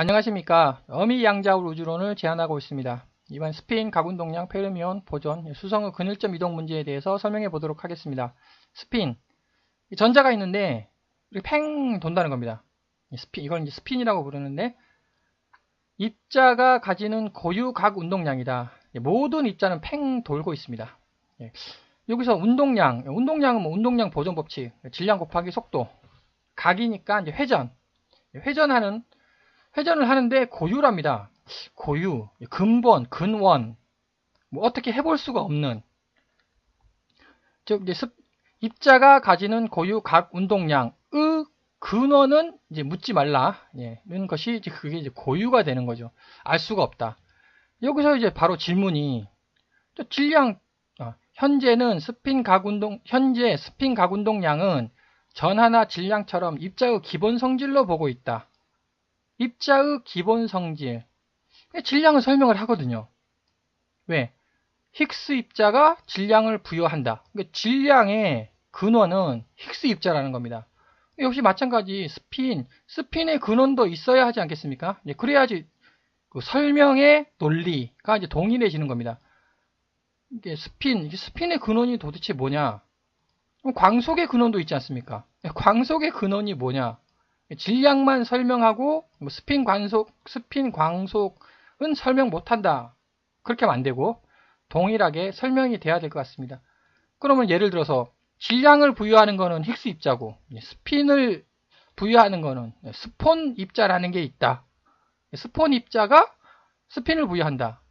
안녕하십니까. 어미 양자울 우주론을 제안하고 있습니다. 이번 스피인 가군동량 페르미온 보존 수성의 근일점 이동 문제에 대해서 설명해 보도록 하겠습니다. 스핀 전자가 있는데 이렇게 팽 돈다는 겁니다. 스핀 이걸 이제 스핀이라고 부르는데 입자가 가지는 고유 각 운동량이다. 모든 입자는 팽 돌고 있습니다. 예. 여기서 운동량, 운동량은 뭐 운동량 보존 법칙, 질량 곱하기 속도, 각이니까 이제 회전, 회전하는 회전을 하는데 고유랍니다. 고유, 근본, 근원, 뭐 어떻게 해볼 수가 없는 즉 이제 습, 입자가 가지는 고유 각 운동량의 근원은 이제 묻지 말라. 예, 이런 것이 이제 그게 이제 고유가 되는 거죠. 알 수가 없다. 여기서 이제 바로 질문이 또 질량 어, 현재는 스핀 각 운동 현재 스핀 각 운동량은 전하나 질량처럼 입자의 기본 성질로 보고 있다. 입자의 기본 성질 질량을 설명을 하거든요. 왜? 힉스 입자가 질량을 부여한다. 그러니까 질량의 근원은 힉스 입자라는 겁니다. 역시 마찬가지 스핀, 스핀의 근원도 있어야 하지 않겠습니까? 그래야지 그 설명의 논리가 이제 동일해지는 겁니다. 이게 스핀, 스핀의 근원이 도대체 뭐냐? 광속의 근원도 있지 않습니까? 광속의 근원이 뭐냐? 질량만 설명하고 뭐 스핀 광속, 스핀 광속은 설명 못한다. 그렇게 하면 안 되고 동일하게 설명이 돼야 될 것 같습니다. 그러면 예를 들어서 질량을 부여하는 거는 힉스 입자고 스핀을 부여하는 거는 스폰 입자라는 게 있다. 스폰 입자가 스핀을 부여한다.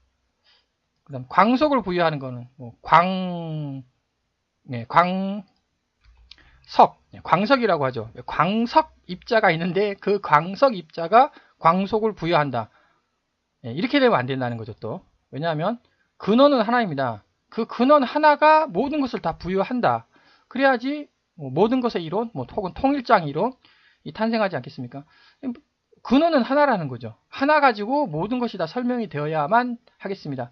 그다음 광속을 부여하는 거는 뭐 광, 네, 광 석, 네, 광석이라고 하죠. 광석 입자가 있는데 그 광석 입자가 광속을 부여한다. 네, 이렇게 되면 안 된다는 거죠. 또 왜냐하면 근원은 하나입니다. 그 근원 하나가 모든 것을 다 부여한다. 그래야지 뭐 모든 것의 이론, 뭐 혹은 통일장 이론 이 탄생하지 않겠습니까? 근원은 하나라는 거죠. 하나 가지고 모든 것이 다 설명이 되어야만 하겠습니다.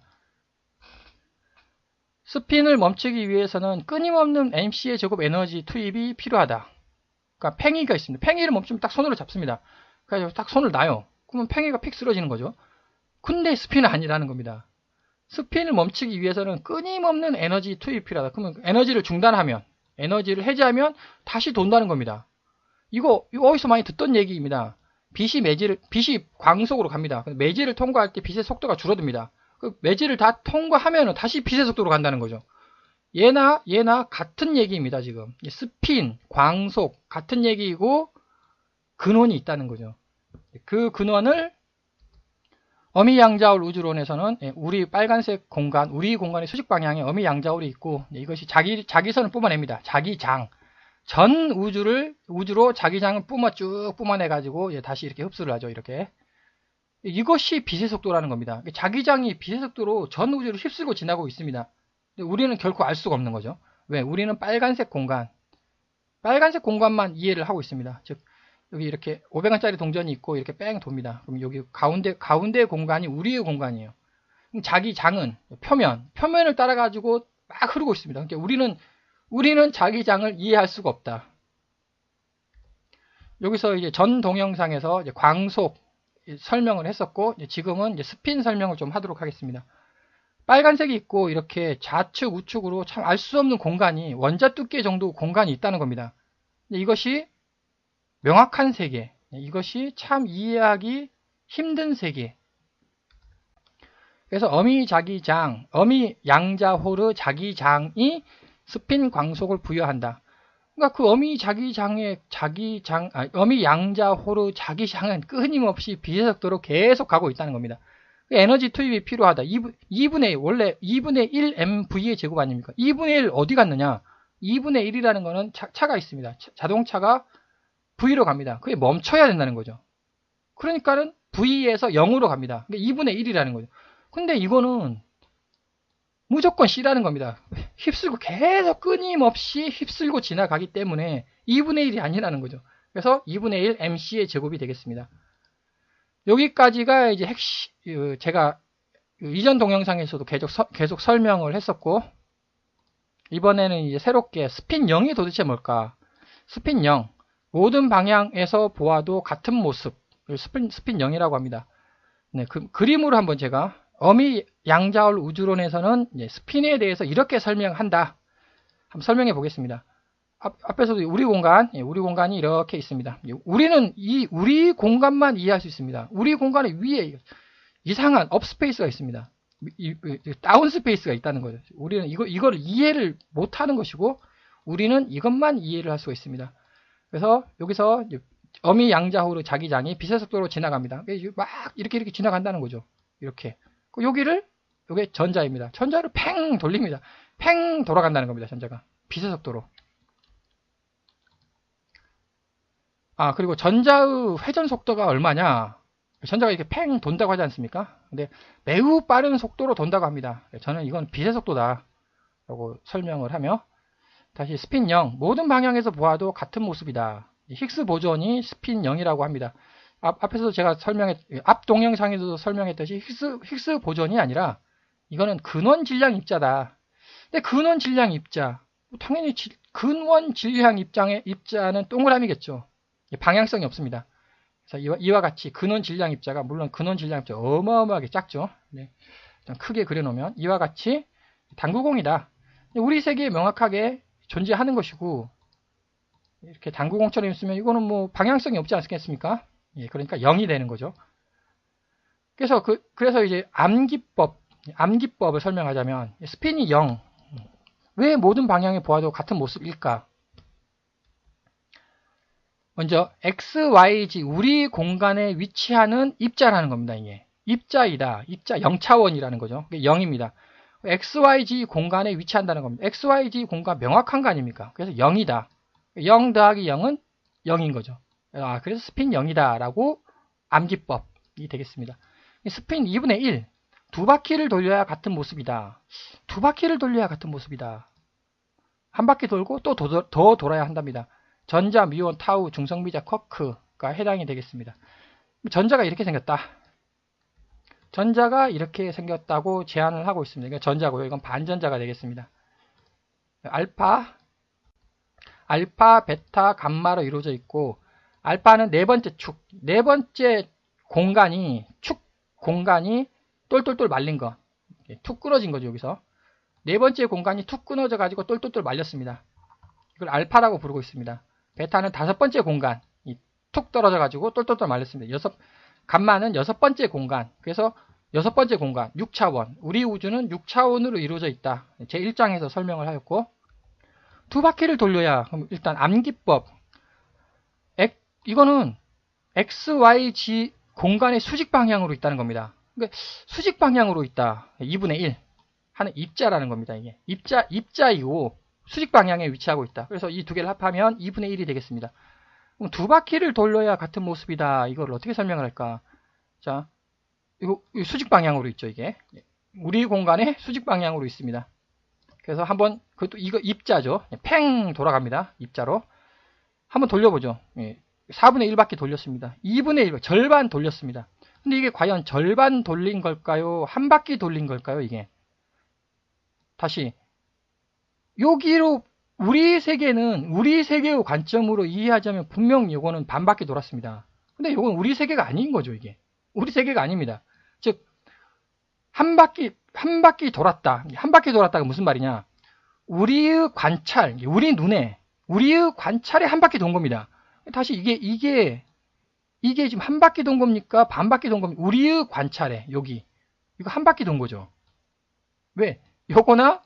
스핀을 멈추기 위해서는 끊임없는 MC의 제곱 에너지 투입이 필요하다. 그러니까 팽이가 있습니다. 팽이를 멈추면 딱 손으로 잡습니다. 그래서 딱 손을 놔요. 그러면 팽이가 픽 쓰러지는 거죠. 근데 스핀은 아니라는 겁니다. 스핀을 멈추기 위해서는 끊임없는 에너지 투입이 필요하다. 그러면 에너지를 중단하면 에너지를 해제하면 다시 돈다는 겁니다. 이거, 이거 어디서 많이 듣던 얘기입니다. 빛이 매질을 빛이 광속으로 갑니다. 매질을 통과할 때 빛의 속도가 줄어듭니다. 그 매질을 다 통과하면 다시 빛의 속도로 간다는 거죠. 얘나 얘나 같은 얘기입니다. 지금 스핀, 광속 같은 얘기이고 근원이 있다는 거죠. 그 근원을 어미양자울 우주론에서는 예, 우리 빨간색 공간, 우리 공간의 수직 방향에 어미양자울이 있고 예, 이것이 자기 자기선을 뿜어냅니다. 자기 장. 전 우주를 우주로 자기 장을 뿜어 쭉 뿜어내 가지고 다시 이렇게 흡수를 하죠. 이렇게. 이것이 빛의 속도라는 겁니다. 자기장이 빛의 속도로 전 우주를 휩쓸고 지나고 있습니다. 우리는 결코 알 수가 없는 거죠. 왜? 우리는 빨간색 공간, 빨간색 공간만 이해를 하고 있습니다. 즉 여기 이렇게 500원짜리 동전이 있고 이렇게 뺑 돕니다. 그럼 여기 가운데 가운데 공간이 우리의 공간이에요. 자기 장은 표면, 표면을 따라 가지고 막 흐르고 있습니다. 그러니까 우리는 우리는 자기 장을 이해할 수가 없다. 여기서 이제 전 동영상에서 이제 광속 설명을 했었고 지금은 이제 스핀 설명을 좀 하도록 하겠습니다. 빨간색이 있고 이렇게 좌측 우측으로 참 알 수 없는 공간이 원자 두께 정도 공간이 있다는 겁니다. 이것이 명확한 세계, 이것이 참 이해하기 힘든 세계. 그래서 어미 자기장, 어미 양자호르 자기장이 스핀 광속을 부여한다. 그러니까 그 어미 자기장의 자기 장, 아, 어미 양자 호르 자기 장은 끊임없이 빛의 속도로 계속 가고 있다는 겁니다. 에너지 투입이 필요하다. 2분, 의 원래 2분의 1 MV의 제곱 아닙니까? 2분의 1 어디 갔느냐? 2분의 1이라는 거는 차, 가 있습니다. 자 동차가 V로 갑니다. 그게 멈춰야 된다는 거죠. 그러니까는 V에서 0으로 갑니다. 그러니까 2분의 1이라는 거죠. 근데 이거는 무조건 C라는 겁니다. 휩쓸고 계속 끊임없이 휩쓸고 지나가기 때문에 2분의 1이 아니라는 거죠. 그래서 2분의 1 MC의 제곱이 되겠습니다. 여기까지가 이제 핵시, 그 제가 그 이전 동영상에서도 계속, 서, 계속 설명을 했었고, 이번에는 이제 새롭게 스핀 0이 도대체 뭘까? 스핀 0. 모든 방향에서 보아도 같은 모습. 스핀, 스핀 0이라고 합니다. 네, 그, 그림으로 한번 제가 어미 양자울 우주론에서는 스핀에 대해서 이렇게 설명한다. 한번 설명해 보겠습니다. 앞, 앞에서도 우리 공간, 예, 우리 공간이 이렇게 있습니다. 예, 우리는 이 우리 공간만 이해할 수 있습니다. 우리 공간의 위에 이상한 업스페이스가 있습니다. 이, 이, 다운 스페이스가 있다는 거죠. 우리는 이거 이걸 이해를 못 하는 것이고 우리는 이것만 이해를 할 수가 있습니다. 그래서 여기서 어미 양자호로 자기장이 빛의 속도로 지나갑니다. 막 이렇게 이렇게 지나간다는 거죠. 이렇게. 여기를 이게 전자입니다. 전자를 팽 돌립니다. 팽 돌아간다는 겁니다. 전자가 빛의 속도로. 아 그리고 전자의 회전 속도가 얼마냐? 전자가 이렇게 팽 돈다고 하지 않습니까? 근데 매우 빠른 속도로 돈다고 합니다. 저는 이건 빛의 속도다. 라고 설명을 하며 다시 스핀 0 모든 방향에서 보아도 같은 모습이다. 힉스 보존이 스핀 0이라고 합니다. 앞, 앞에서 제가 설명했, 앞 동영상에서도 설명했듯이 힉스, 힉스 보존이 아니라 이거는 근원 질량 입자다. 근데 근원 질량 입자, 당연히 지, 근원 질량 입장의 입자는 동그라미겠죠. 방향성이 없습니다. 그래서 이와, 이와, 같이 근원 질량 입자가 물론 근원 질량 입자 어마어마하게 작죠. 네. 크게 그려놓으면 이와 같이 당구공이다. 우리 세계에 명확하게 존재하는 것이고 이렇게 당구공처럼 있으면 이거는 뭐 방향성이 없지 않겠습니까? 예, 그러니까 0이 되는 거죠. 그래서 그 그래서 이제 암기법 암기법을 설명하자면 스핀이 0. 왜 모든 방향에 보아도 같은 모습일까? 먼저 x, y, z 우리 공간에 위치하는 입자라는 겁니다. 이게 입자이다. 입자 0차원이라는 거죠. 0입니다. x, y, z 공간에 위치한다는 겁니다. x, y, z 공간 명확한 거 아닙니까? 그래서 0이다. 0 더하기 0은 0인 거죠. 아, 그래서 스핀 0이다 라고 암기법이 되겠습니다. 스핀 2분의 1. 두 바퀴를 돌려야 같은 모습이다. 두 바퀴를 돌려야 같은 모습이다. 한 바퀴 돌고 또 더 돌아야 한답니다. 전자, 미온, 타우, 중성미자, 쿼크가 해당이 되겠습니다. 전자가 이렇게 생겼다. 전자가 이렇게 생겼다고 제안을 하고 있습니다. 그러니까 전자고요. 이건 반전자가 되겠습니다. 알파, 알파, 베타, 감마로 이루어져 있고 알파는 네 번째 축, 네 번째 공간이 축 공간이 똘똘똘 말린 거, 툭 끊어진 거죠 여기서 네 번째 공간이 툭 끊어져 가지고 똘똘똘 말렸습니다. 이걸 알파라고 부르고 있습니다. 베타는 다섯 번째 공간, 툭 떨어져 가지고 똘똘똘 말렸습니다. 여섯 감마는 여섯 번째 공간, 그래서 여섯 번째 공간, 6차원. 우리 우주는 6차원으로 이루어져 있다. 제 1장에서 설명을 하였고 두 바퀴를 돌려야 일단 암기법 이거는 x, y, g 공간의 수직 방향으로 있다는 겁니다. 그러니까 수직 방향으로 있다. 2분의 1 하는 입자라는 겁니다. 이게 입자 입자이고 수직 방향에 위치하고 있다. 그래서 이 두 개를 합하면 2분의 1이 되겠습니다. 그럼 두 바퀴를 돌려야 같은 모습이다. 이걸 어떻게 설명을 할까? 자, 이거 수직 방향으로 있죠, 이게. 우리 공간에 수직 방향으로 있습니다. 그래서 한번 그것도 이거 입자죠. 팽 돌아갑니다. 입자로. 한번 돌려보죠. 4분의 1바퀴 돌렸습니다. 2분의 1, 절반 돌렸습니다. 근데 이게 과연 절반 돌린 걸까요? 한 바퀴 돌린 걸까요? 이게. 다시. 여기로 우리 세계는 우리 세계의 관점으로 이해하자면 분명 이거는 반 바퀴 돌았습니다. 근데 이건 우리 세계가 아닌 거죠, 이게. 우리 세계가 아닙니다. 즉, 한 바퀴 한 바퀴 돌았다. 한 바퀴 돌았다가 무슨 말이냐? 우리의 관찰, 우리 눈에, 우리의 관찰에 한 바퀴 돈 겁니다. 다시 이게, 이게, 이게 지금 한 바퀴 돈 겁니까? 반 바퀴 돈 겁니까? 우리의 관찰에, 여기. 이거 한 바퀴 돈 거죠. 왜? 요거나,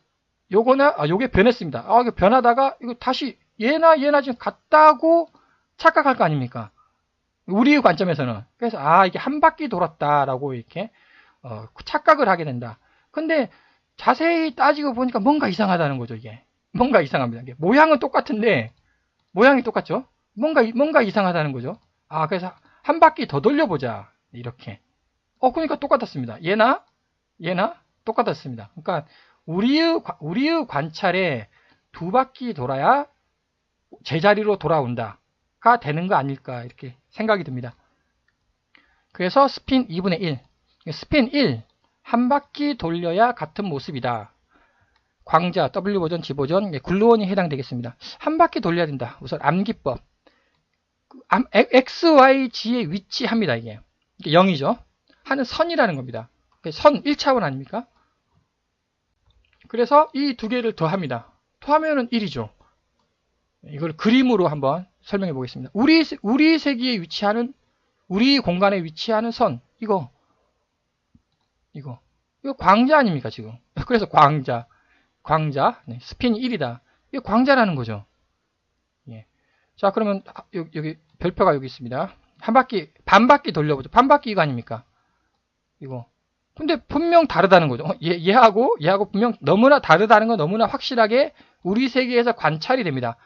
요거나, 아, 요게 변했습니다. 아, 이거 변하다가, 이거 다시, 얘나 얘나 지금 같다고 착각할 거 아닙니까? 우리의 관점에서는. 그래서, 아, 이게 한 바퀴 돌았다라고 이렇게, 어, 착각을 하게 된다. 근데 자세히 따지고 보니까 뭔가 이상하다는 거죠, 이게. 뭔가 이상합니다. 이게 모양은 똑같은데, 모양이 똑같죠? 뭔가, 뭔가 이상하다는 거죠. 아, 그래서 한 바퀴 더 돌려보자. 이렇게. 어, 그러니까 똑같았습니다. 얘나, 얘나 똑같았습니다. 그러니까, 우리의, 우리의 관찰에 두 바퀴 돌아야 제자리로 돌아온다가 되는 거 아닐까, 이렇게 생각이 듭니다. 그래서 스핀 2분의 1. 스핀 1. 한 바퀴 돌려야 같은 모습이다. 광자, W보전, G보전, 예, 굴루원이 해당되겠습니다. 한 바퀴 돌려야 된다. 우선 암기법. X, y, g에 위치합니다, 이게. 이게 0이죠. 하는 선이라는 겁니다. 선 1차원 아닙니까? 그래서 이 두 개를 더합니다. 더하면은 1이죠. 이걸 그림으로 한번 설명해 보겠습니다. 우리, 우리 세계에 위치하는, 우리 공간에 위치하는 선, 이거, 이거, 이거 광자 아닙니까, 지금? 그래서 광자, 광자, 네, 스핀이 1이다. 이게 광자라는 거죠. 예. 자, 그러면 여기, 여기 별표가 여기 있습니다. 한 바퀴, 반 바퀴 돌려보죠. 반 바퀴 이거 아닙니까? 이거. 근데 분명 다르다는 거죠. 어, 얘, 얘하고, 얘하고 분명 너무나 다르다는 건 너무나 확실하게 우리 세계에서 관찰이 됩니다.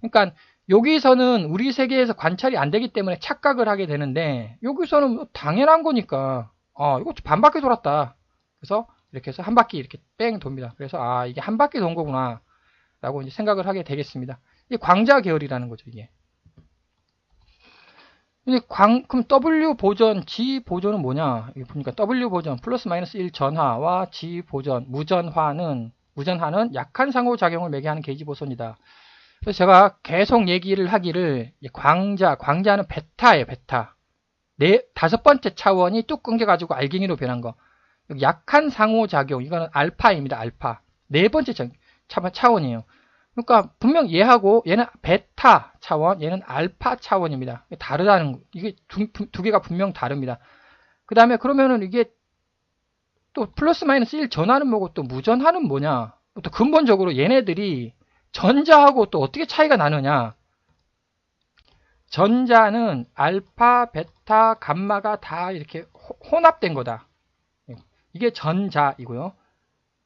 그러니까 여기서는 우리 세계에서 관찰이 안 되기 때문에 착각을 하게 되는데 여기서는 뭐 당연한 거니까 어 이거 반 바퀴 돌았다. 그래서 이렇게 해서 한 바퀴 이렇게 뺑 돕니다. 그래서 아 이게 한 바퀴 돈 거구나 라고 이제 생각을 하게 되겠습니다. 이게 광자 계열이라는 거죠 이게. 이제 광, 그럼 W 보전, G 보전은 뭐냐? 여기 보니까 W 보전, 플러스 마이너스 1 전하와 G 보전, 무전화는, 무전화는 약한 상호작용을 매개하는 게이지 보선이다. 그래서 제가 계속 얘기를 하기를, 광자, 광자는 베타예요, 베타. 네, 다섯 번째 차원이 뚝 끊겨가지고 알갱이로 변한 거. 약한 상호작용, 이거는 알파입니다, 알파. 네 번째 차원이에요. 그러니까 분명 얘하고 얘는 베타 차원, 얘는 알파 차원입니다. 다르다는 거. 이게 두, 두 개가 분명 다릅니다. 그 다음에 그러면은 이게 또 플러스 마이너스 1 전하는 뭐고 또 무전하는 뭐냐? 또 근본적으로 얘네들이 전자하고 또 어떻게 차이가 나느냐? 전자는 알파, 베타, 감마가 다 이렇게 혼합된 거다. 이게 전자이고요.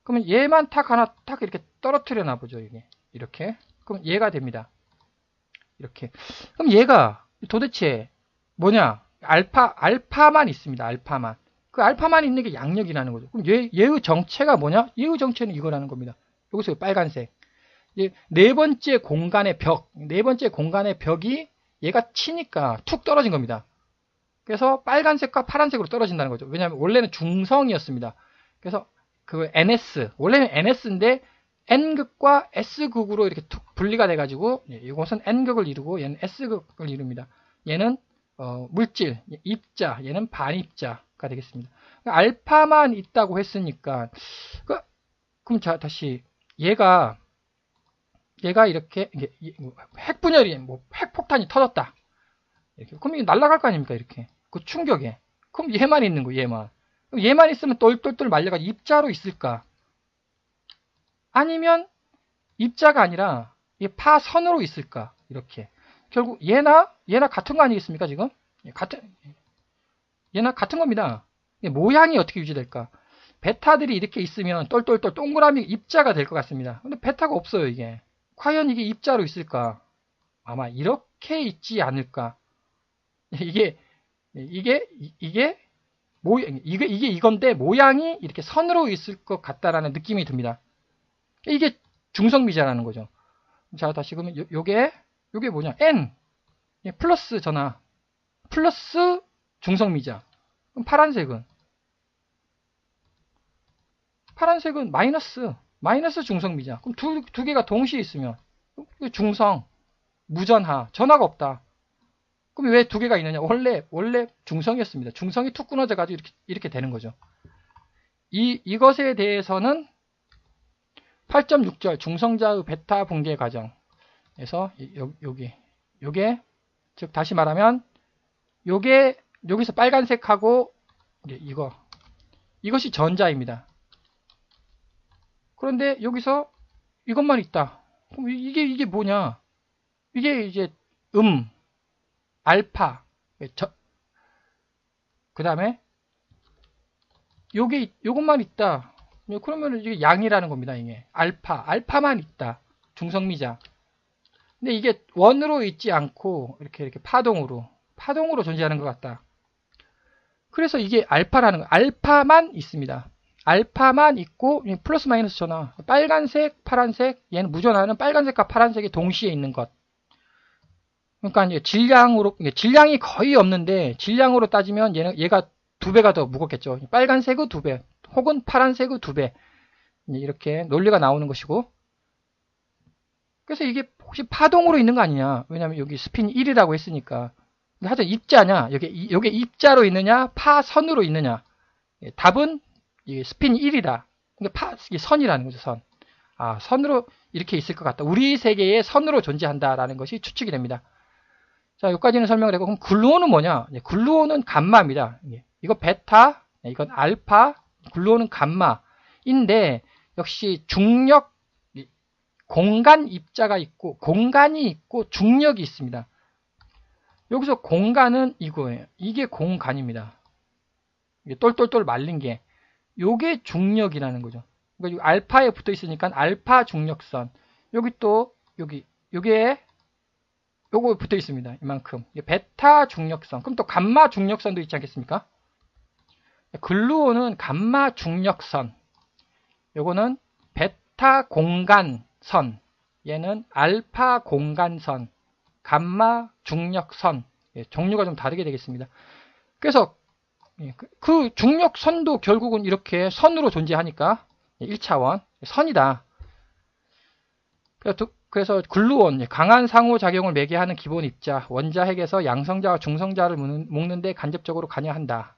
그러면 얘만 탁 하나 탁 이렇게 떨어뜨려 놔보죠, 이게. 이렇게. 그럼 얘가 됩니다. 이렇게. 그럼 얘가 도대체 뭐냐? 알파, 알파만 있습니다. 알파만. 그 알파만 있는 게 양력이라는 거죠. 그럼 얘, 얘의 정체가 뭐냐? 얘의 정체는 이거라는 겁니다. 여기서 빨간색. 네 번째 공간의 벽, 네 번째 공간의 벽이 얘가 치니까 툭 떨어진 겁니다. 그래서 빨간색과 파란색으로 떨어진다는 거죠. 왜냐하면 원래는 중성이었습니다. 그래서 그 NS, 원래는 NS인데 N극과 S극으로 이렇게 툭 분리가 돼가지고 예, 이것은 N극을 이루고 얘는 S극을 이룹니다. 얘는 어, 물질, 입자, 얘는 반입자가 되겠습니다. 그러니까 알파만 있다고 했으니까 그, 그럼 자 다시 얘가 얘가 이렇게 뭐 핵분열이 뭐 핵폭탄이 터졌다. 이렇게 그럼 이게 날아갈 거 아닙니까 이렇게 그 충격에 그럼 얘만 있는 거 얘만 그럼 얘만 있으면 똘똘똘 말려가 입자로 있을까? 아니면 입자가 아니라 파선으로 있을까? 이렇게. 결국 얘나 얘나 같은 거 아니겠습니까 지금? 예, 같은 얘나 같은 겁니다. 모양이 어떻게 유지될까? 베타들이 이렇게 있으면 똘똘똘 동그라미 입자가 될 것 같습니다. 근데 베타가 없어요 이게. 과연 이게 입자로 있을까? 아마 이렇게 있지 않을까? 이게 이게 이게 모 이게 이게 이건데 모양이 이렇게 선으로 있을 것 같다라는 느낌이 듭니다. 이게 중성미자라는 거죠. 자, 다시 그러면 요, 요게, 요게 뭐냐? N. 예, 플러스 전화. 플러스 중성미자. 그럼 파란색은? 파란색은 마이너스. 마이너스 중성미자. 그럼 두, 두 개가 동시에 있으면. 중성. 무전하. 전화가 없다. 그럼 왜 두 개가 있느냐? 원래, 원래 중성이었습니다. 중성이 툭 끊어져가지고 이렇게, 이렇게 되는 거죠. 이, 이것에 대해서는 8.6절 중성자의 베타 붕괴 과정에서 여기 요게 즉 다시 말하면 요게 여기서 빨간색하고 이거 이것이 전자입니다. 그런데 여기서 이것만 있다. 그럼 이게 이게 뭐냐? 이게 이제 음, 알파, 그 다음에 요게 요것만 있다. 예, 그러면 이게 양이라는 겁니다. 이게 알파, 알파만 있다. 중성미자. 근데 이게 원으로 있지 않고 이렇게 이렇게 파동으로 파동으로 존재하는 것 같다. 그래서 이게 알파라는 거, 알파만 있습니다. 알파만 있고 플러스 마이너스 전화 빨간색, 파란색, 얘는 무전하는 빨간색과 파란색이 동시에 있는 것. 그러니까 이제 질량으로 질량이 거의 없는데 질량으로 따지면 얘는 얘가 두 배가 더 무겁겠죠. 빨간색의 두 배, 혹은 파란색의 두 배. 이렇게 논리가 나오는 것이고 그래서 이게 혹시 파동으로 있는 거 아니냐? 왜냐면 여기 스핀 1이라고 했으니까. 하여튼 입자냐? 여기, 여기 입자로 있느냐? 파선으로 있느냐? 예, 답은 스핀 1이다. 이게 파, 이게 선이라는 거죠, 선. 아, 선으로 이렇게 있을 것 같다. 우리 세계에 선으로 존재한다라는 것이 추측이 됩니다. 자, 여기까지는 설명을 했고, 그럼 글루온은 뭐냐? 예, 글루온은 감마입니다. 예, 이거 베타, 예, 이건 알파, 글루온은 감마인데, 역시 중력, 공간 입자가 있고, 공간이 있고, 중력이 있습니다. 여기서 공간은 이거예요. 이게 공간입니다. 이게 똘똘똘 말린 게. 요게 중력이라는 거죠. 그러니까 알파에 붙어 있으니까 알파 중력선. 여기 또 여기 요게 요거 붙어 있습니다. 이만큼. 베타 중력선. 그럼 또 감마 중력선도 있지 않겠습니까? 글루온은 감마 중력선. 요거는 베타 공간선. 얘는 알파 공간선. 감마 중력선. 예, 종류가 좀 다르게 되겠습니다. 그래서 예, 그, 그 중력선도 결국은 이렇게 선으로 존재하니까 1차원 선이다. 그래서 글루온 강한 상호작용을 매개하는 기본 입자 원자 핵에서 양성자와 중성자를 묶는데 간접적으로 관여한다.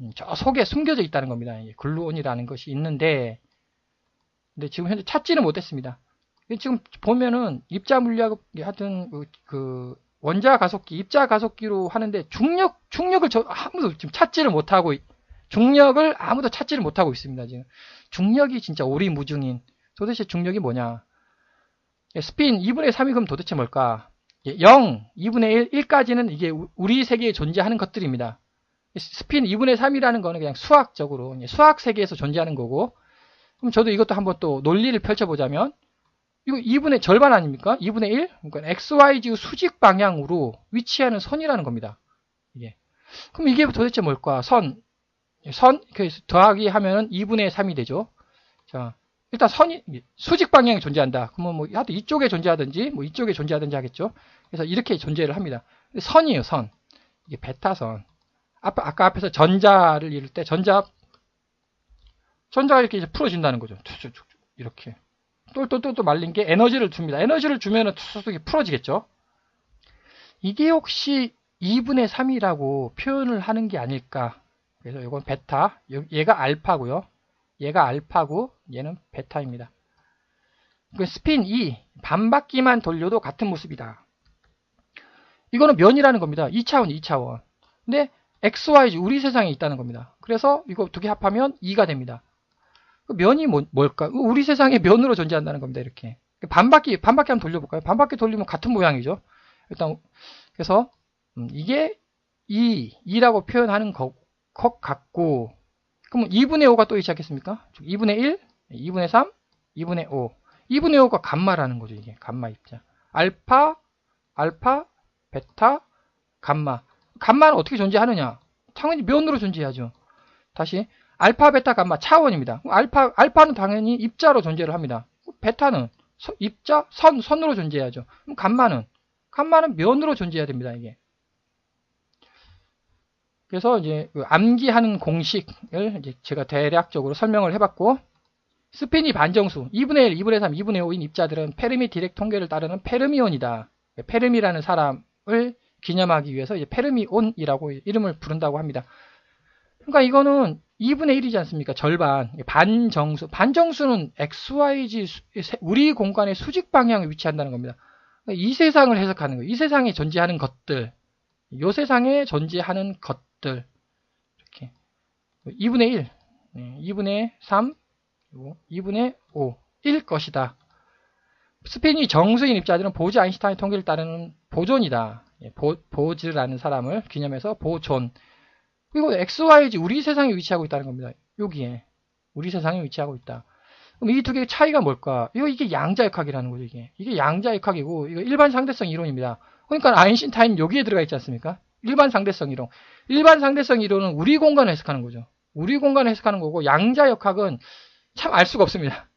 음, 저 속에 숨겨져 있다는 겁니다. 글루온이라는 것이 있는데 근데 지금 현재 찾지는 못했습니다. 지금 보면은 입자 물리학 하여튼 그, 그 원자 가속기, 입자 가속기로 하는데 중력 중력을 저 아무도 지금 찾지를 못하고 중력을 아무도 찾지를 못하고 있습니다. 지금 중력이 진짜 오리무중인 도대체 중력이 뭐냐? 예, 스핀 2분의 3이 그럼 도대체 뭘까? 0, 2분의 1, 1까지는 이게 우리 세계에 존재하는 것들입니다. 스핀 2분의 3이라는 거는 그냥 수학적으로 수학 세계에서 존재하는 거고 그럼 저도 이것도 한번 또 논리를 펼쳐보자면 이거 2분의 절반 아닙니까? 2분의 1? 그러니까 XYZ 수직 방향으로 위치하는 선이라는 겁니다. 이게. 그럼 이게 도대체 뭘까? 선. 선, 더하기 하면은 2분의 3이 되죠. 자, 일단 선이, 수직 방향이 존재한다. 그러면 뭐, 하여튼 이쪽에 존재하든지, 뭐 이쪽에 존재하든지 하겠죠. 그래서 이렇게 존재를 합니다. 선이에요, 선. 이게 베타선. 아까, 앞에서 전자를 이룰 때, 전자, 전자가 이렇게 이제 풀어진다는 거죠. 이렇게. 똘똘똘똘 말린 게 에너지를 줍니다. 에너지를 주면 툭툭 풀어지겠죠. 이게 혹시 2분의 3이라고 표현을 하는 게 아닐까. 그래서 이건 베타, 얘가 알파고요. 얘가 알파고 얘는 베타입니다. 그 스핀 2, 반바퀴만 돌려도 같은 모습이다. 이거는 면이라는 겁니다. 2차원, 2차원. 근데 XY, 우리 세상에 있다는 겁니다. 그래서 이거 두 개 합하면 2가 됩니다. 그 면이 뭐, 뭘까? 우리 세상에 면으로 존재한다는 겁니다. 이렇게 반바퀴 반바퀴 한번 돌려볼까요? 반바퀴 돌리면 같은 모양이죠. 일단 그래서 음, 이게 2, 2라고 표현하는 것, 것 같고 그럼 2분의 5가 또 있지 않겠습니까? 2분의 1, 2분의 3, 2분의 5 2분의 5가 감마라는 거죠. 이게 감마 입자 알파, 알파, 베타, 감마 감마는 어떻게 존재하느냐? 당연히 면으로 존재하죠. 다시 알파, 베타, 감마 차원입니다. 알파, 알파는 당연히 입자로 존재를 합니다. 베타는 서, 입자, 선, 선으로 존재해야죠. 그럼 감마는? 감마는 면으로 존재해야 됩니다, 이게. 그래서 이제 그 암기하는 공식을 이제 제가 대략적으로 설명을 해봤고, 스피니 반정수, 2분의 1, 2분의 3, 2분의 5인 입자들은 페르미 디렉 통계를 따르는 페르미온이다. 페르미라는 사람을 기념하기 위해서 페르미온이라고 이름을 부른다고 합니다. 그러니까 이거는 2분의 1이지 않습니까? 절반. 반정수. 반정수는 XYZ, 우리 공간의 수직 방향에 위치한다는 겁니다. 그러니까 이 세상을 해석하는 거예요. 이 세상에 존재하는 것들. 이 세상에 존재하는 것들. 이렇게. 2분의 1. 2분의 3. 2분의 5. 일 것이다. 스페인이 정수인 입자들은 보즈 아인슈타인 통계를 따르는 보존이다. 예, 보, 보즈라는 사람을 기념해서 보존. 그리고 XYZ 우리 세상에 위치하고 있다는 겁니다. 여기에 우리 세상에 위치하고 있다. 그럼 이 두 개의 차이가 뭘까? 이거 이게 양자역학이라는 거죠. 이게 이게 양자역학이고 이거 일반 상대성 이론입니다. 그러니까 아인슈타인 여기에 들어가 있지 않습니까? 일반 상대성 이론. 일반 상대성 이론은 우리 공간을 해석하는 거죠. 우리 공간을 해석하는 거고 양자역학은 참 알 수가 없습니다.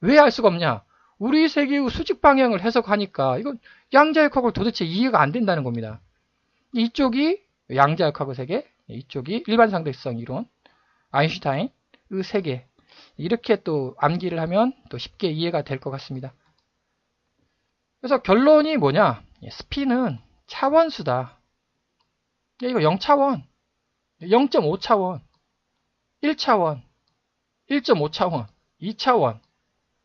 왜 알 수가 없냐? 우리 세계의 수직 방향을 해석하니까 이건 양자역학을 도대체 이해가 안 된다는 겁니다. 이쪽이 양자역학의 세계, 이쪽이 일반 상대성 이론, 아인슈타인, 의 세계. 이렇게 또 암기를 하면 또 쉽게 이해가 될 것 같습니다. 그래서 결론이 뭐냐? 예, 스피는 차원수다. 예, 이거 0차원, 0.5차원, 1차원, 1.5차원, 2차원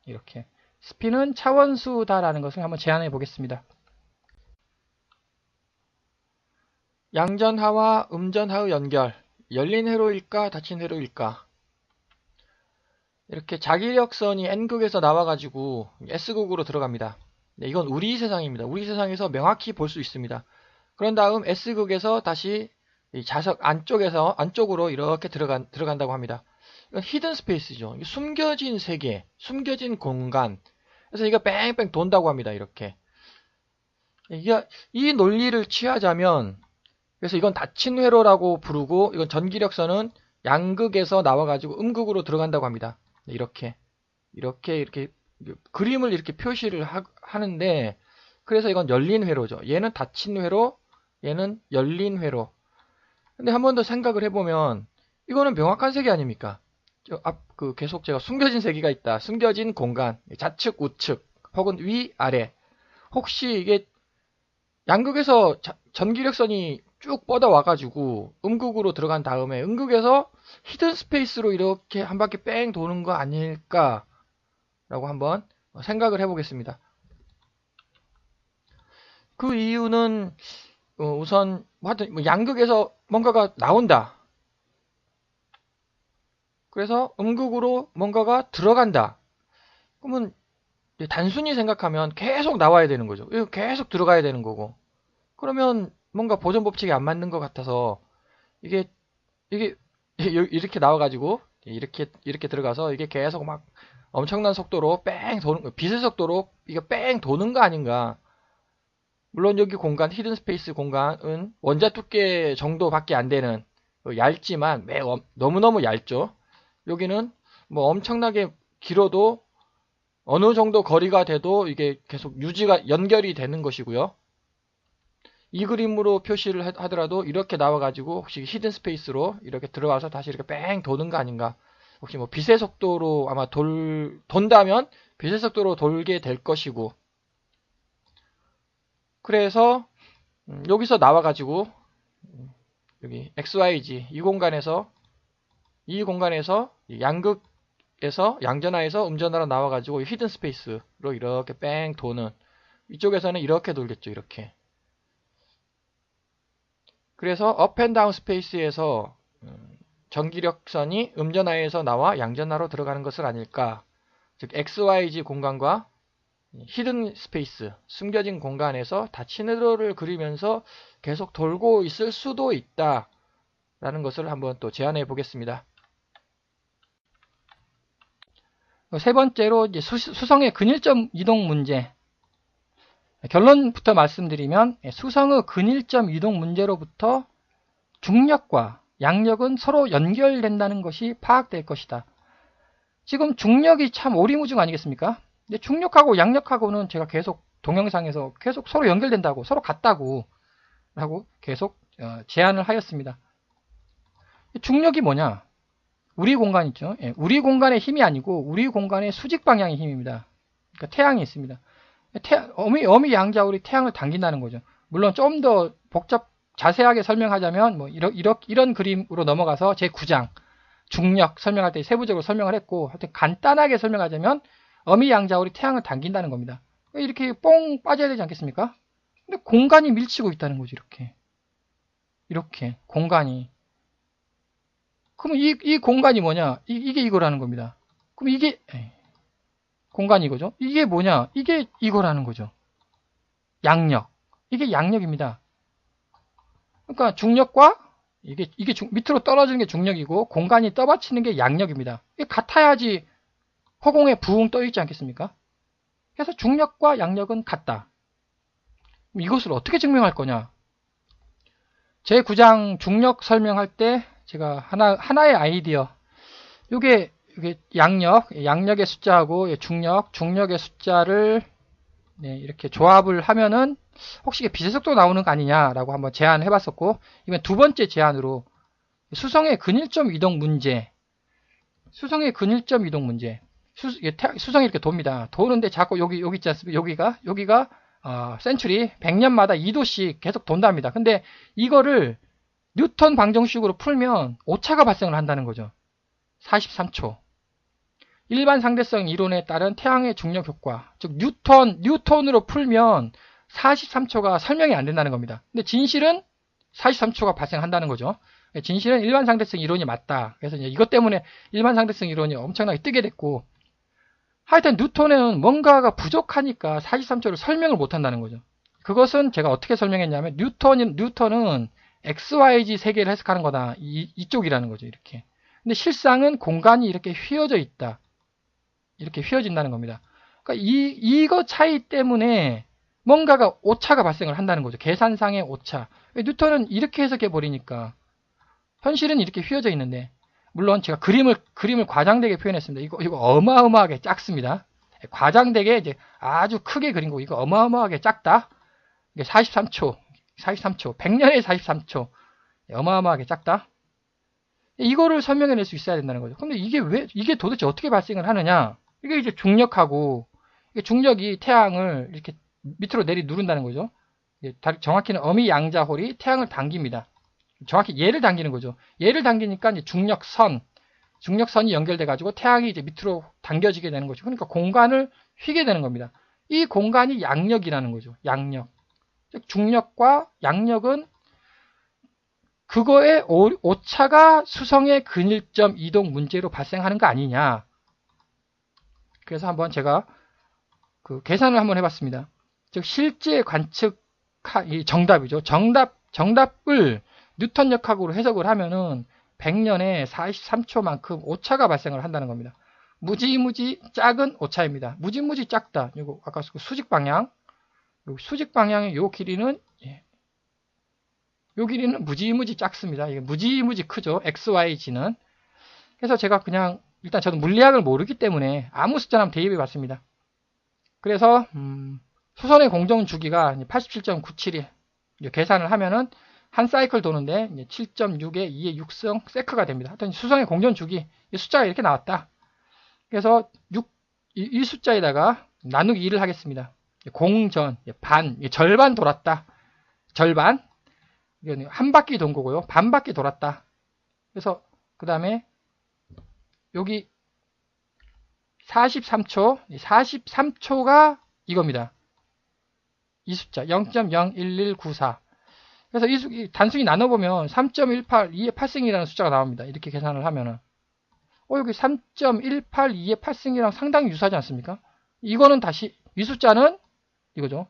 이렇게 스피는 차원수다라는 것을 한번 제안해 보겠습니다. 양전하와 음전하의 연결 열린 회로일까 닫힌 회로일까 이렇게 자기력선이 N극에서 나와가지고 S극으로 들어갑니다. 네, 이건 우리 세상입니다. 우리 세상에서 명확히 볼 수 있습니다. 그런 다음 S극에서 다시 자석 안쪽에서 안쪽으로 이렇게 들어간, 들어간다고 합니다. 이건 히든 스페이스죠. 숨겨진 세계, 숨겨진 공간. 그래서 이거 뺑뺑 돈다고 합니다. 이렇게. 이게, 이 논리를 취하자면, 그래서 이건 닫힌 회로라고 부르고, 이건 전기력선은 양극에서 나와가지고 음극으로 들어간다고 합니다. 이렇게. 이렇게, 이렇게, 그림을 이렇게 표시를 하, 하는데, 그래서 이건 열린 회로죠. 얘는 닫힌 회로, 얘는 열린 회로. 근데 한 번 더 생각을 해보면, 이거는 명확한 세계 아닙니까? 앞, 그, 계속 제가 숨겨진 세계가 있다. 숨겨진 공간. 좌측, 우측. 혹은 위, 아래. 혹시 이게 양극에서 자, 전기력선이 쭉 뻗어와가지고 음극으로 들어간 다음에 음극에서 히든 스페이스로 이렇게 한 바퀴 뺑 도는 거 아닐까? 라고 한번 생각을 해보겠습니다. 그 이유는 어, 우선 뭐 하여튼 뭐 양극에서 뭔가가 나온다. 그래서 음극으로 뭔가가 들어간다. 그러면 단순히 생각하면 계속 나와야 되는 거죠. 계속 들어가야 되는 거고. 그러면 뭔가 보존 법칙이 안 맞는 것 같아서 이게 이게 이렇게 나와가지고 이렇게 이렇게 들어가서 이게 계속 막 엄청난 속도로 뺑 도는 빛의 속도로 이게 뺑 도는 거 아닌가. 물론 여기 공간 히든 스페이스 공간은 원자 두께 정도밖에 안 되는 얇지만 매우 너무너무 얇죠. 여기는 뭐 엄청나게 길어도 어느 정도 거리가 돼도 이게 계속 유지가 연결이 되는 것이고요. 이 그림으로 표시를 하더라도 이렇게 나와가지고 혹시 히든 스페이스로 이렇게 들어와서 다시 이렇게 뺑 도는 거 아닌가. 혹시 뭐 빛의 속도로 아마 돌, 돈다면 빛의 속도로 돌게 될 것이고. 그래서 음, 여기서 나와가지고 음, 여기 XYG 이 공간에서 이 공간에서 양극에서 양전하에서 음전하로 나와가지고 히든 스페이스로 이렇게 뺑 도는 이쪽에서는 이렇게 돌겠죠 이렇게 그래서 업앤다운 스페이스에서 음, 전기력선이 음전하에서 나와 양전하로 들어가는 것을 아닐까 즉 XYZ 공간과 히든 스페이스 숨겨진 공간에서 닫힌 회로를 그리면서 계속 돌고 있을 수도 있다 라는 것을 한번 또 제안해 보겠습니다. 세 번째로 수, 성의 근일점 이동 문제. 결론부터 말씀드리면 예, 수성의 근일점 이동 문제로부터 중력과 양력은 서로 연결된다는 것이 파악될 것이다. 지금 중력이 참 오리무중 아니겠습니까? 근데 중력하고 양력하고는 제가 계속 동영상에서 계속 서로 연결된다고 서로 같다고 라고 계속 어, 제안을 하였습니다. 중력이 뭐냐? 우리 공간 있죠. 예, 우리 공간의 힘이 아니고 우리 공간의 수직 방향의 힘입니다. 그러니까 태양이 있습니다. 태, 어미, 어미 양자울이 태양을 당긴다는 거죠. 물론 좀 더 복잡, 자세하게 설명하자면 뭐 이런, 이런, 이런 그림으로 넘어가서 제 9장 중력 설명할 때 세부적으로 설명을 했고 하여튼 간단하게 설명하자면 어미 양자울이 태양을 당긴다는 겁니다. 이렇게 뽕 빠져야 되지 않겠습니까? 근데 공간이 밀치고 있다는 거죠, 이렇게. 이렇게 공간이 그럼 이, 이 공간이 뭐냐? 이, 게 이거라는 겁니다. 그럼 이게 에이, 공간이 이거죠. 이게 뭐냐? 이게 이거라는 거죠. 양력. 이게 양력입니다. 그러니까 중력과 이게 이게 중, 밑으로 떨어지는 게 중력이고 공간이 떠받치는 게 양력입니다. 이게 같아야지 허공에 부웅 떠 있지 않겠습니까? 그래서 중력과 양력은 같다. 이것을 어떻게 증명할 거냐? 제 9장 중력 설명할 때 제가 하나, 하나의 아이디어. 요게, 이게 양력, 양력의 숫자하고 중력, 중력의 숫자를 네, 이렇게 조합을 하면은 혹시 빛의 속도 나오는 거 아니냐라고 한번 제안을 해봤었고, 이번 두 번째 제안으로 수성의 근일점 이동 문제. 수성의 근일점 이동 문제. 수, 수성이 이렇게 돕니다. 도는데 자꾸 여기, 여기 있지 않습니까? 여기가, 여기가 어, 센츄리 100년마다 2도씩 계속 돈답니다. 근데 이거를 뉴턴 방정식으로 풀면 오차가 발생을 한다는 거죠. 43초. 일반 상대성 이론에 따른 태양의 중력 효과, 즉 뉴턴, 뉴턴으로 풀면 43초가 설명이 안 된다는 겁니다. 근데 진실은 43초가 발생한다는 거죠. 진실은 일반 상대성 이론이 맞다. 그래서 이것 때문에 일반 상대성 이론이 엄청나게 뜨게 됐고, 하여튼 뉴턴은 뭔가가 부족하니까 43초를 설명을 못 한다는 거죠. 그것은 제가 어떻게 설명했냐면 뉴턴은 뉴턴은 XYZ 세계를 해석하는 거다. 이, 이쪽이라는 거죠. 이렇게. 근데 실상은 공간이 이렇게 휘어져 있다. 이렇게 휘어진다는 겁니다. 그러니까 이, 이거 차이 때문에 뭔가가 오차가 발생을 한다는 거죠. 계산상의 오차. 뉴턴은 이렇게 해석해 버리니까 현실은 이렇게 휘어져 있는데 물론 제가 그림을 그림을 과장되게 표현했습니다. 이거 이거 어마어마하게 작습니다. 과장되게 이제 아주 크게 그린 거 이거 어마어마하게 작다. 이게 43초, 43초, 100년에 43초. 어마어마하게 작다. 이거를 설명해낼 수 있어야 된다는 거죠. 근데 이게 왜 이게 도대체 어떻게 발생을 하느냐? 이게 이제 중력하고 중력이 태양을 이렇게 밑으로 내리 누른다는 거죠. 정확히는 어미 양자홀이 태양을 당깁니다. 정확히 얘를 당기는 거죠. 얘를 당기니까 이제 중력선, 중력선이 연결돼 가지고 태양이 이제 밑으로 당겨지게 되는 거죠. 그러니까 공간을 휘게 되는 겁니다. 이 공간이 양력이라는 거죠. 양력. 즉 중력과 양력은 그거의 오차가 수성의 근일점 이동 문제로 발생하는 거 아니냐. 그래서 한번 제가 그 계산을 한번 해봤습니다. 즉 실제 관측 이 정답이죠. 정답 정답을 뉴턴 역학으로 해석을 하면은 100년에 43초만큼 오차가 발생을 한다는 겁니다. 무지무지 작은 오차입니다. 무지무지 작다. 이거 아까 그 수직 방향. 수직 방향의 요 길이는 예. 요 길이는 무지무지 작습니다. 이게 무지무지 크죠. XYG는. 그래서 제가 그냥 일단 저는 물리학을 모르기 때문에 아무 숫자나 대입해 봤습니다. 그래서 음, 수선의 공정 주기가 87.971 계산을 하면은 한 사이클 도는데 7.6에 2의 6성 세크가 됩니다. 하여튼 수성의 공전 주기 숫자가 이렇게 나왔다. 그래서 6, 이, 이 숫자에다가 나누기 2를 하겠습니다. 공전, 반, 절반 돌았다. 절반. 한 바퀴 돈 거고요. 반 바퀴 돌았다. 그래서 그 다음에 여기 43초, 43초가 이겁니다. 이 숫자 0.01194 그래서 이, 단순히 나눠보면 3.18 2의 8승이라는 숫자가 나옵니다. 이렇게 계산을 하면은 어 여기 3.18 2의 8승이랑 상당히 유사하지 않습니까? 이거는 다시 이 숫자는 이거죠.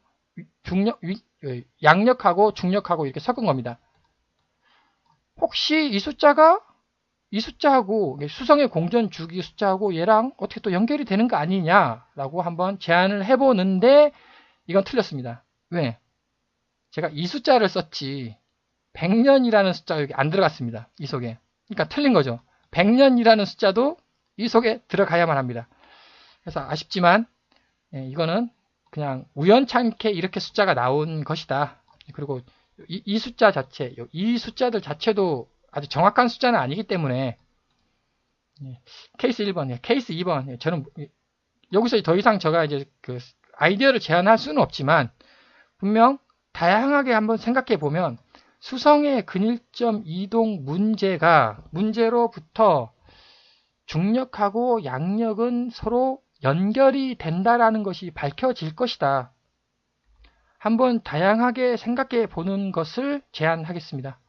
중력 위, 어, 양력하고 중력하고 이렇게 섞은 겁니다. 혹시 이 숫자가 이 숫자하고 수성의 공전 주기 숫자하고 얘랑 어떻게 또 연결이 되는 거 아니냐라고 한번 제안을 해보는데 이건 틀렸습니다. 왜? 제가 이 숫자를 썼지 100년이라는 숫자가 여기 안 들어갔습니다. 이 속에. 그러니까 틀린 거죠. 100년이라는 숫자도 이 속에 들어가야만 합니다. 그래서 아쉽지만 예, 이거는 그냥 우연찮게 이렇게 숫자가 나온 것이다. 그리고 이, 이 숫자 자체, 이 숫자들 자체도 아주 정확한 숫자는 아니기 때문에 예, 케이스 1번, 예, 케이스 2번 예, 저는 여기서 더 이상 제가 이제 그 아이디어를 제안할 수는 없지만 분명 다양하게 한번 생각해 보면 수성의 근일점 이동 문제가 문제로부터 중력하고 양력은 서로 연결이 된다라는 것이 밝혀질 것이다. 한번 다양하게 생각해 보는 것을 제안하겠습니다.